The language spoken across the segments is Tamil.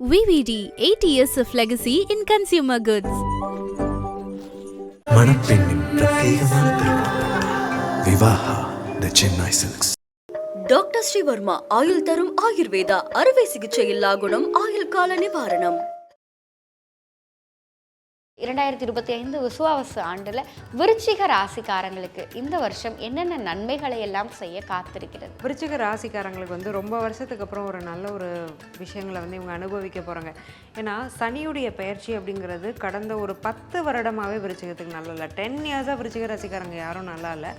VVD 80 years of legacy in consumer goods. மணப்பெண்ணின் பிரத்யேகமான திருமணம் Vivaha the Chennai silks doctor Srivarma ஆயுள் தரும் ஆயுர்வேதா அறுவை சிகிச்சை இல்லா குணம் ஆயுள் கால நிவாரணம் இரண்டாயிரத்தி இருபத்தி ஐந்து விசுவாவசு ஆண்டில் விருச்சிக ராசிக்காரங்களுக்கு இந்த வருஷம் என்னென்ன நன்மைகளை எல்லாம் செய்ய காத்திருக்கிறது? விருச்சிக ராசிக்காரங்களுக்கு வந்து ரொம்ப வருஷத்துக்கு அப்புறம் ஒரு நல்ல ஒரு விஷயங்களை வந்து இவங்க அனுபவிக்க போகிறாங்க ஏன்னா சனியுடைய பயிற்சி அப்படிங்கிறது கடந்த ஒரு பத்து வருடமாகவே விருச்சிகத்துக்கு நல்லா இல்லை. டென் இயர்ஸாக விருச்சிக ராசிக்காரங்க யாரும் நல்லா இல்லை.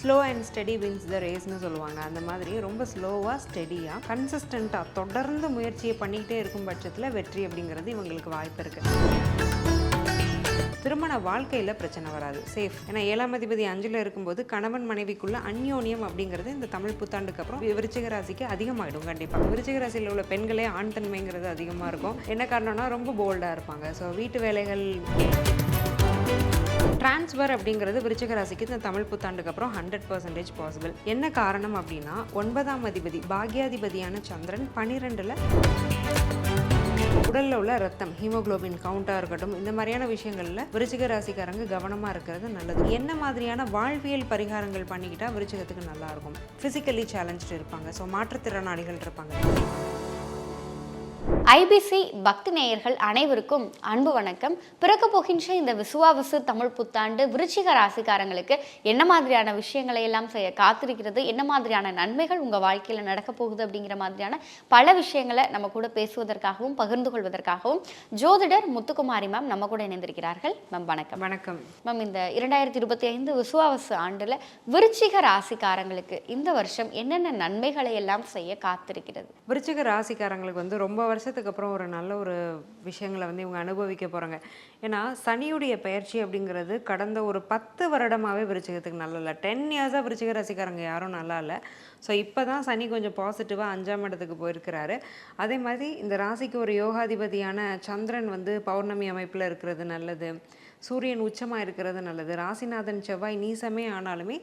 Slow and steady wins the ரேஸ்னு சொல்லுவாங்க. அந்த மாதிரி ரொம்ப ஸ்லோவாக ஸ்டெடியாக கன்சிஸ்டண்ட்டாக தொடர்ந்து முயற்சியை பண்ணிக்கிட்டே இருக்கும் பட்சத்தில் வெற்றி அப்படிங்கிறது இவங்களுக்கு வாய்ப்பு இருக்குது திருமண வாழ்க்கையில் பிரச்சனை வராது. சேஃப் ஏன்னா ஏழாம் அதிபதி அஞ்சில் இருக்கும்போது கணவன் மனைவிக்குள்ள அந்யோன்யம் அப்படிங்கிறது இந்த தமிழ் புத்தாண்டுக்கு அப்புறம் விருச்சிக ராசிக்கு அதிகமாகிடும் கண்டிப்பாக விருச்சிக ராசியில் உள்ள பெண்களே ஆண் தன்மைங்கிறது அதிகமாக இருக்கும். என்ன காரணம்னா ரொம்ப போல்டாக இருப்பாங்க. ஸோ வீட்டு வேலைகள் டிரான்ஸ்ஃபர் அப்படிங்கிறது விருச்சக ராசிக்கு இந்த தமிழ் புத்தாண்டுக்கு அப்புறம் ஹண்ட்ரட் பர்சன்டேஜ் பாசிபிள் என்ன காரணம் அப்படின்னா ஒன்பதாம் அதிபதி பாக்யாதிபதியான சந்திரன் பன்னிரெண்டில் உடலில் உள்ள ரத்தம் ஹீமோகுளோபின் கவுண்டாக இருக்கட்டும் இந்த மாதிரியான விஷயங்களில் விருச்சிக ராசிக்காரங்க கவனமாக இருக்கிறது நல்லது. என்ன மாதிரியான வாழ்வியல் பரிகாரங்கள் பண்ணிக்கிட்டால் விருச்சிகத்துக்கு நல்லா இருக்கும்? ஃபிசிக்கலி சேலஞ்சு இருப்பாங்க. ஸோ மாற்றுத்திறனாளிகள் இருப்பாங்க. ஐபிசி பக்தி நேயர்கள் அனைவருக்கும் அன்பு வணக்கம். பிறக்க போகின்ற இந்த விசுவாவசு தமிழ் புத்தாண்டு விருச்சிக ராசிக்காரங்களுக்கு என்ன மாதிரியான விஷயங்களை எல்லாம் செய்ய காத்திருக்கிறது? என்ன மாதிரியான நன்மைகள் உங்கள் வாழ்க்கையில் நடக்க போகுது அப்படிங்கிற மாதிரியான பல விஷயங்களை நம்ம கூட பேசுவதற்காகவும் பகிர்ந்து கொள்வதற்காகவும் ஜோதிடர் முத்துக்குமாரி மேம் நம்ம கூட இணைந்திருக்கிறார்கள். மேம் வணக்கம். வணக்கம். மேம் இந்த இரண்டாயிரத்தி இருபத்தி ஐந்து விசுவாவசு ஆண்டில் விருச்சிக ராசிக்காரங்களுக்கு இந்த வருஷம் என்னென்ன நன்மைகளை எல்லாம் செய்ய காத்திருக்கிறது? விருச்சிக ராசிக்காரங்களுக்கு வந்து ரொம்ப வருஷத்துக்கு அப்புறம் ஒரு நல்ல ஒரு விஷயங்களை வந்து இவங்க அனுபவிக்க போகிறாங்க ஏன்னா சனியுடைய பயிற்சி அப்படிங்கிறது கடந்த ஒரு பத்து வருடமாகவே விருச்சிகத்துக்கு நல்லா இல்லை டென் இயர்ஸாக விருச்சிக ரசிக்காரங்க யாரும் நல்லா இல்லை. ஸோ இப்போ தான் சனி கொஞ்சம் பாசிட்டிவாக அஞ்சாம் இடத்துக்கு போயிருக்கிறாரு. அதே மாதிரி இந்த ராசிக்கு ஒரு யோகாதிபதியான சந்திரன் வந்து பௌர்ணமி அமைப்பில் இருக்கிறது நல்லது. சூரியன் உச்சமாக இருக்கிறது நல்லது. ராசிநாதன் செவ்வாய் நீசமே ஆனாலுமே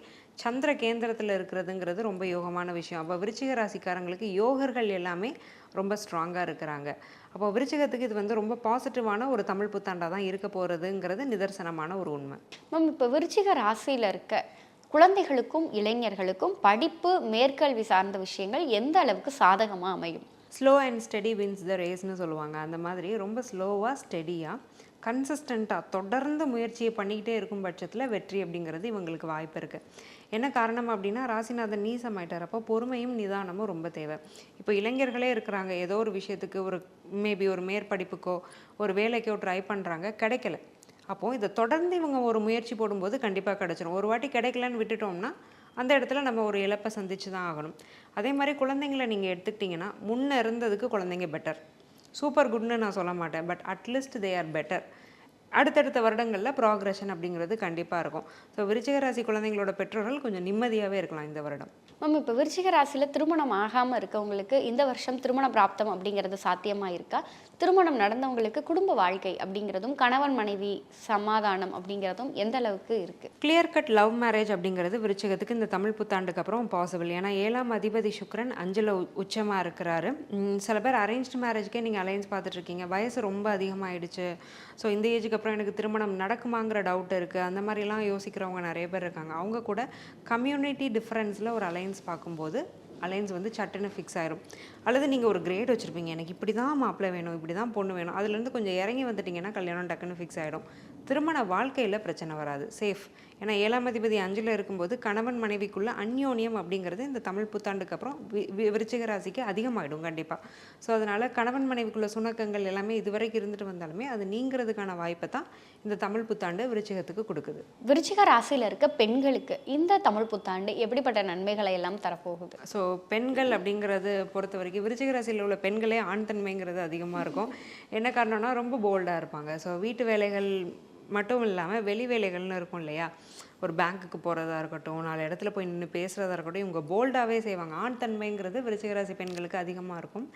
சந்திர கேந்திரத்தில் இருக்கிறதுங்கிறது ரொம்ப யோகமான விஷயம். அப்போ விருச்சிக ராசிக்காரங்களுக்கு யோகர்கள் எல்லாமே ரொம்ப ஸ்ட்ராங்காக இருக்கிறாங்க. அப்போ விருச்சிகத்துக்கு இது வந்து ரொம்ப பாசிட்டிவான ஒரு தமிழ் புத்தாண்டாக தான் இருக்க போகிறதுங்கிறது நிதர்சனமான ஒரு உண்மை. மேம் இப்போ விருச்சிக ராசியில் இருக்க குழந்தைகளுக்கும் இளைஞர்களுக்கும் படிப்பு மேற்கல்வி சார்ந்த விஷயங்கள் எந்த அளவுக்கு சாதகமாக அமையும்? Slow and steady wins the ரேஸ்னு சொல்லுவாங்க. அந்த மாதிரி ரொம்ப ஸ்லோவாக ஸ்டெடியாக கன்சிஸ்டண்ட்டாக தொடர்ந்து முயற்சியை பண்ணிக்கிட்டே இருக்கும் பட்சத்தில் வெற்றி அப்படிங்கிறது இவங்களுக்கு வாய்ப்பு இருக்குது என்ன காரணம் அப்படின்னா ராசிநாதன் நீசமாயிட்டார் அப்போ பொறுமையும் நிதானமும் ரொம்ப தேவை. இப்போ இளைஞர்களே இருக்கிறாங்க. ஏதோ ஒரு விஷயத்துக்கு ஒரு மேபி ஒரு மேற்படிப்புக்கோ ஒரு வேலைக்கோ ட்ரை பண்ணுறாங்க கிடைக்கல. அப்போது இதை தொடர்ந்து இவங்க ஒரு முயற்சி போடும்போது கண்டிப்பாக கிடச்சிரும். ஒரு வாட்டி கிடைக்கலன்னு விட்டுட்டோம்னா அந்த இடத்துல நம்ம ஒரு இழப்பை சந்தித்து தான் ஆகணும். அதே மாதிரி குழந்தைங்கள நீங்கள் எடுத்துக்கிட்டிங்கன்னா முன்ன இருந்ததுக்கு குழந்தைங்க பெட்டர் சூப்பர் குட்னு நான் சொல்ல மாட்டேன் but at least they are better அடுத்தடுத்த வருடங்களில் ப்ராக்ரஷன் அப்படிங்கிறது கண்டிப்பாக இருக்கும். ஸோ விருச்சிக ராசி குழந்தைங்களோட பெற்றோர்கள் கொஞ்சம் நிம்மதியாகவே இருக்கலாம் இந்த வருடம். மேம் இப்போ விருச்சிக ராசியில் திருமணம் ஆகாமல் இருக்கவங்களுக்கு இந்த வருஷம் திருமண பிராப்தம் அப்படிங்கிறது சாத்தியமாக இருக்கா? திருமணம் நடந்தவங்களுக்கு குடும்ப வாழ்க்கை அப்படிங்கிறதும் கணவன் மனைவி சமாதானம் அப்படிங்கிறதும் எந்த அளவுக்கு இருக்குது கிளியர் கட் லவ் மேரேஜ் அப்படிங்கிறது விருச்சிகத்துக்கு இந்த தமிழ் புத்தாண்டுக்கு அப்புறம் பாசிபிள் ஏன்னா ஏழாம் அதிபதி சுக்கிரன் அஞ்சில் உச்சமாக இருக்கிறாரு. சில பேர் அரேஞ்ச்டு மேரேஜ்க்கே நீங்கள் அலைன்ஸ் பார்த்துட்டு இருக்கீங்க வயசு ரொம்ப அதிகமாகிடுச்சு ஸோ இந்த ஏஜுக்கு அப்புறம் எனக்கு திருமணம் நடக்குமாங்கிற டவுட் இருக்குது அந்த மாதிரிலாம் யோசிக்கிறவங்க நிறைய பேர் இருக்காங்க. அவங்க கூட கம்யூனிட்டி டிஃப்ரென்ஸில் ஒரு அலைன்ஸ் பார்க்கும்போது அலைன்ஸ் வந்து சட்டுன்னு ஃபிக்ஸ் ஆயிரும். அல்லது நீங்கள் ஒரு கிரேட் வச்சுருப்பீங்க எனக்கு இப்படி தான் மாப்பிள்ளை வேணும் இப்படி தான் பொண்ணு வேணும் அதுலேருந்து கொஞ்சம் இறங்கி வந்துட்டிங்கன்னா கல்யாணம் டக்குன்னு ஃபிக்ஸ் ஆகிடும் திருமண வாழ்க்கையில் பிரச்சனை வராது. சேஃப் ஏன்னா ஏழாம் அதிபதி அஞ்சில் இருக்கும்போது கணவன் மனைவிக்குள்ள அந்யோன்யம் அப்படிங்கிறது இந்த தமிழ் புத்தாண்டுக்கு அப்புறம் விருச்சிக ராசிக்கு அதிகமாகிடும் கண்டிப்பாக ஸோ அதனால் கணவன் மனைவிக்குள்ள சுணக்கங்கள் எல்லாமே இதுவரைக்கும் இருந்துட்டு வந்தாலுமே அது நீங்கிறதுக்கான வாய்ப்பை தான் இந்த தமிழ் புத்தாண்டு விருச்சிகத்துக்கு கொடுக்குது. விருச்சிக ராசியில் இருக்க பெண்களுக்கு இந்த தமிழ் புத்தாண்டு எப்படிப்பட்ட நன்மைகளை எல்லாம் தரப்போகுது? ஸோ பெண்கள் அப்படிங்கிறது பொறுத்த வரைக்கும் விருச்சிக ராசியில் உள்ள பெண்களே ஆண் தன்மைங்கிறது அதிகமாக இருக்கும். என்ன காரணம்னா ரொம்ப போல்டாக இருப்பாங்க. ஸோ வீட்டு வேலைகள் மட்டும் இல்லாமல் வெளி வேலைகள்னு இருக்கும் இல்லையா? ஒரு பேங்க்குக்கு போகிறதா இருக்கட்டும் நாலு இடத்துல போய் நின்று பேசுகிறதா இருக்கட்டும் இவங்க போல்டாகவே செய்வாங்க. ஆண் தன்மைங்கிறது விருச்சிகராசி பெண்களுக்கு அதிகமாக இருக்கும்.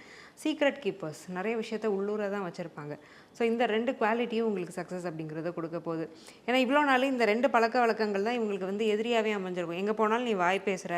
சீக்ரெட் கீப்பர்ஸ் நிறைய விஷயத்த உள்ளூராக தான் வச்சுருப்பாங்க. ஸோ இந்த ரெண்டு குவாலிட்டியும் உங்களுக்கு சக்ஸஸ் அப்படிங்கிறத கொடுக்க போகுது. ஏன்னா இவ்வளோ நாள் இந்த ரெண்டு பழக்க வழக்கங்கள் தான் இவங்களுக்கு வந்து எதிரியாகவே அமைஞ்சிருக்கும். எங்கே போனாலும் நீ வாய் பேசுகிற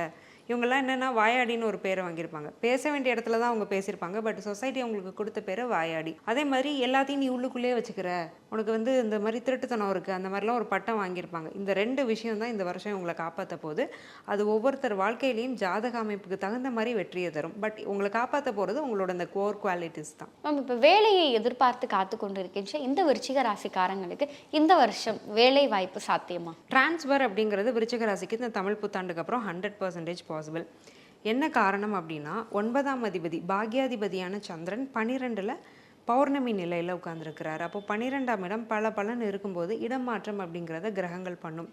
இவங்கெல்லாம் என்னென்னா வாயாடின்னு ஒரு பேரை வாங்கியிருப்பாங்க. பேச வேண்டிய இடத்துல தான் அவங்க பேசியிருப்பாங்க. பட் சொசைட்டி அவங்களுக்கு கொடுத்த பேர் வாயாடி. அதே மாதிரி எல்லாத்தையும் நீ உள்ளுக்குள்ளேயே வச்சுக்கிற. உனக்கு வந்து இந்த மாதிரி திருட்டுத்தனம் இருக்குது அந்த மாதிரிலாம் ஒரு பட்டம் வாங்கியிருப்பாங்க. இந்த ரெண்டு விஷயம் தான் இந்த வருஷம் உங்களை காப்பாற்ற போகுது. அது ஒவ்வொருத்தர் வாழ்க்கையிலையும் ஜாதக அமைப்புக்கு தகுந்த மாதிரி வெற்றியை தரும். பட் உங்களை காப்பாற்ற போகிறது உங்களோட அந்த கோர் குவாலிட்டிஸ் தான். மேம் இப்போ வேலையை எதிர்பார்த்து காத்து கொண்டு இருக்கின்ற இந்த விருச்சிக ராசிக்காரங்களுக்கு இந்த வருஷம் வேலை வாய்ப்பு சாத்தியமா? ட்ரான்ஸ்ஃபர் அப்படிங்கிறது விருச்சிக ராசிக்கு இந்த தமிழ் புத்தாண்டுக்கு அப்புறம் ஹண்ட்ரட் பர்சன்டேஜ் பாசிபிள் என்ன காரணம் அப்படின்னா ஒன்பதாம் அதிபதி பாக்யாதிபதியான சந்திரன் பனிரெண்டில் பௌர்ணமி நிலையில் உட்காந்துருக்கிறார் அப்போ பன்னிரெண்டாம் இடம் பல பலன் இருக்கும்போது இடம் மாற்றம் அப்படிங்கிறத கிரகங்கள் பண்ணும்.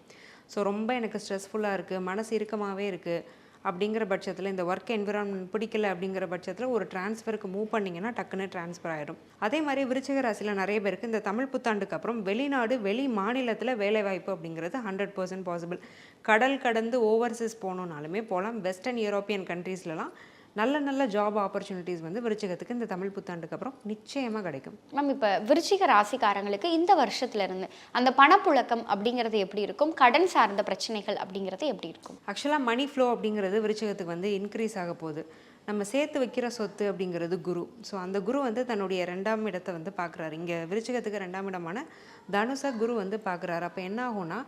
ஸோ ரொம்ப எனக்கு ஸ்ட்ரெஸ்ஃபுல்லாக இருக்குது மனசு இறுக்கமாகவே இருக்குது அப்படிங்கிற பட்சத்தில் இந்த ஒர்க் என்விரான்மெண்ட் பிடிக்கல அப்படிங்கிற பட்சத்தில் ஒரு டிரான்ஸ்ஃபருக்கு மூவ் பண்ணிங்கன்னா டக்குன்னு ட்ரான்ஸ்ஃபர் ஆயிடும். அதே மாதிரி விருச்சிக ராசியில் நிறைய பேருக்கு இந்த தமிழ் புத்தாண்டுக்கு அப்புறம் வெளிநாடு வெளி மாநிலத்தில் வேலைவாய்ப்பு அப்படிங்கிறது ஹண்ட்ரட் பர்சன்ட் பாசிபிள் கடல் கடந்து ஓவர்சீஸ் போகணுன்னாலுமே போகலாம் வெஸ்டர்ன் யூரோப்பியன் கண்ட்ரீஸ்லலாம் நல்ல நல்ல ஜாப் ஆப்பர்ச்சுனிட்டிஸ் வந்து விருச்சிகத்துக்கு இந்த தமிழ் புத்தாண்டுக்கு அப்புறம் நிச்சயமாக கிடைக்கும். மேம் இப்போ விருச்சிக ராசிக்காரங்களுக்கு இந்த வருஷத்துல இருந்து அந்த பணப்புழக்கம் அப்படிங்கிறது எப்படி இருக்கும்? கடன் சார்ந்த பிரச்சனைகள் அப்படிங்கிறது எப்படி இருக்கும்? ஆக்சுவலாக மணி ஃப்ளோ அப்படிங்கிறது விருச்சிகத்துக்கு வந்து இன்க்ரீஸ் ஆக போகுது. நம்ம சேர்த்து வைக்கிற சொத்து அப்படிங்கிறது குரு. ஸோ அந்த குரு வந்து தன்னுடைய ரெண்டாம் இடத்தை வந்து பார்க்குறாரு. இங்கே விருச்சிகத்துக்கு ரெண்டாம் இடமான தனுசை குரு வந்து பார்க்குறாரு. அப்போ என்ன ஆகும்னா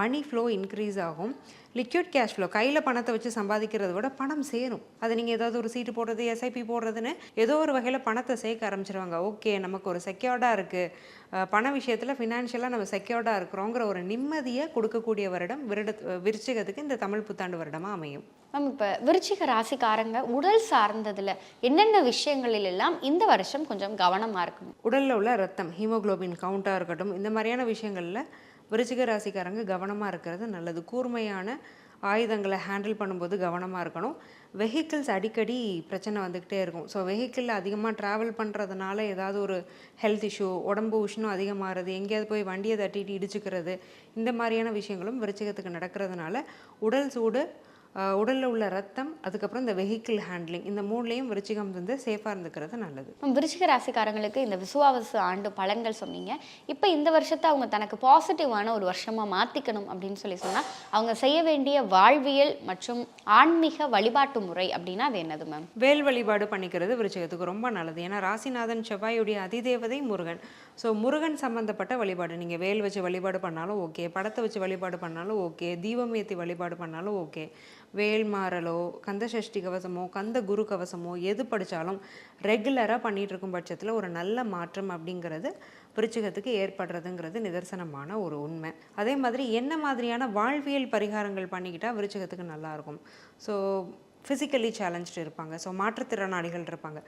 மணி ஃப்ளோ இன்க்ரீஸ் ஆகும். லிக்விட் கேஷ் ஃப்ளோ கையில் பணத்தை வச்சு சம்பாதிக்கிறத விட பணம் சேரும். அது நீங்கள் ஏதாவது ஒரு சீட்டு போடுறது எஸ்ஐபி போடுறதுன்னு ஏதோ ஒரு வகையில் பணத்தை சேர்க்க ஆரம்பிச்சிருவாங்க. ஓகே நமக்கு ஒரு செக்யூர்டாக இருக்குது பண விஷயத்தில் ஃபினான்ஷியலாக நம்ம செக்யூர்டாக இருக்கிறோங்கிற ஒரு நிம்மதியை கொடுக்கக்கூடிய வருடம் விருட விருச்சிகத்துக்கு இந்த தமிழ் புத்தாண்டு வருடமாக அமையும். மேம் இப்போ விருச்சிக ராசிக்காரங்க உடல் சார்ந்ததுல என்னென்ன விஷயங்களில் எல்லாம் இந்த வருஷம் கொஞ்சம் கவனமா இருக்கணும்? உடலில் உள்ள ரத்தம் ஹீமோகுளோபின் கவுண்ட்டாக இருக்கட்டும் இந்த மாதிரியான விஷயங்களில் விருச்சிக ராசிக்காரங்க கவனமாக இருக்கிறது நல்லது. கூர்மையான ஆயுதங்களை ஹேண்டில் பண்ணும்போது கவனமாக இருக்கணும். வெஹிக்கிள்ஸ் அடிக்கடி பிரச்சனை வந்துக்கிட்டே இருக்கும். ஸோ வெஹிக்கிளில் அதிகமாக ட்ராவல் பண்ணுறதுனால ஏதாவது ஒரு ஹெல்த் இஷ்யூ உடம்பு உஷ்ணம் அதிகமாகிறது எங்கேயாவது போய் வண்டியை தட்டிட்டு இடிச்சுக்கிறது இந்த மாதிரியான விஷயங்களும் விருச்சிகத்துக்கு நடக்கிறதுனால உடல் சூடு உடலில் உள்ள ரத்தம் அதுக்கப்புறம் இந்த வெஹிக்கிள் ஹேண்ட்லிங் இந்த மூணுலேயும் விருச்சிகம் வந்து சேஃபாக இருந்துக்கிறது நல்லது. விருச்சிக ராசிக்காரங்களுக்கு இந்த விசுவாவசு ஆண்டு பலன்கள் சொன்னீங்க. இப்போ இந்த வருஷத்தை அவங்க தனக்கு பாசிட்டிவான ஒரு வருஷமா மாத்திக்கணும் அப்படின்னு சொல்லி சொன்னா அவங்க செய்ய வேண்டிய வாழ்வியல் மற்றும் ஆன்மீக வழிபாட்டு முறை அப்படின்னா அது என்னது மேம் வேல் வழிபாடு பண்ணிக்கிறது விருச்சிகத்துக்கு ரொம்ப நல்லது. ஏன்னா ராசிநாதன் செவ்வாயுடைய அதிதேவதை முருகன். ஸோ முருகன் சம்மந்தப்பட்ட வழிபாடு. நீங்கள் வேல் வச்சு வழிபாடு பண்ணாலும் ஓகே. படத்தை வச்சு வழிபாடு பண்ணாலும் ஓகே. தீபம் ஏற்றி வழிபாடு பண்ணாலும் ஓகே. வேல் மாறலோ கந்த சஷ்டி கவசமோ கந்த குரு கவசமோ எது படித்தாலும் ரெகுலராக பண்ணிட்டு இருக்கும் பட்சத்தில் ஒரு நல்ல மாற்றம் அப்படிங்கிறது விருச்சிகத்துக்கு ஏற்படுறதுங்கிறது நிதர்சனமான ஒரு உண்மை. அதே மாதிரி என்ன மாதிரியான வாழ்வியல் பரிகாரங்கள் பண்ணிக்கிட்டால் விருச்சிகத்துக்கு நல்லாயிருக்கும் ஸோ ஃபிசிக்கலி சேலஞ்சு இருப்பாங்க. ஸோ மாற்றுத்திறனாளிகள் இருப்பாங்க.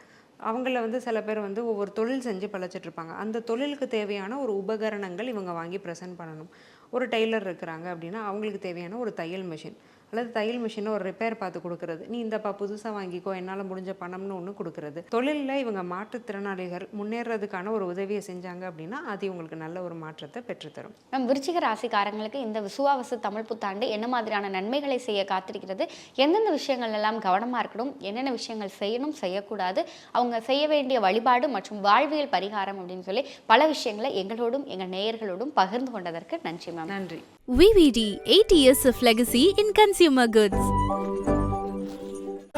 அவங்கள வந்து சில பேர் வந்து ஒவ்வொரு தொழில் செஞ்சு பழச்சிட்டு இருப்பாங்க. அந்த தொழிலுக்கு தேவையான ஒரு உபகரணங்கள் இவங்க வாங்கி ப்ரெசென்ட் பண்ணணும். ஒரு டெய்லர் இருக்கிறாங்க அப்படின்னா அவங்களுக்கு தேவையான ஒரு தையல் மிஷின் அல்லது தையல் மிஷினை ஒரு ரிப்பேர் பார்த்து கொடுக்கறது. நீ இந்தப்பா புதுசாக வாங்கிக்கோ என்னால் முடிஞ்ச பணம்னு ஒன்று கொடுக்கறது. தொழிலில் இவங்க மாற்றுத்திறனாளிகள் முன்னேறதுக்கான ஒரு உதவியை செஞ்சாங்க அப்படின்னா அது இவங்களுக்கு நல்ல ஒரு மாற்றத்தை பெற்றுத்தரும். நம் விருச்சிக ராசிக்காரங்களுக்கு இந்த விசுவாவசு தமிழ் புத்தாண்டு என்ன மாதிரியான நன்மைகளை செய்ய காத்திருக்கிறது? எந்தெந்த விஷயங்கள் எல்லாம் கவனமாக இருக்கணும்? என்னென்ன விஷயங்கள் செய்யணும்? செய்யக்கூடாது. அவங்க செய்ய வேண்டிய வழிபாடு மற்றும் வாழ்வியல் பரிகாரம் அப்படின்னு சொல்லி பல விஷயங்களை எங்களோடும் எங்கள் நேயர்களோடும் பகிர்ந்து கொண்டதற்கு நன்றி மேம். நன்றி. VVD 8 years of legacy in consumer goods.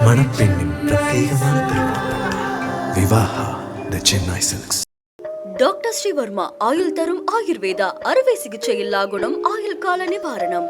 மணப்பெண்ணின் பிரத்யேகமான திருமணம் Vivaha the Chennai silks. Doctor Srivarma ஆயுள் தரும் ஆயுர்வேதா அறுவை சிகிச்சை இல்லா குணம் ஆயுள் கால நிவாரணம்.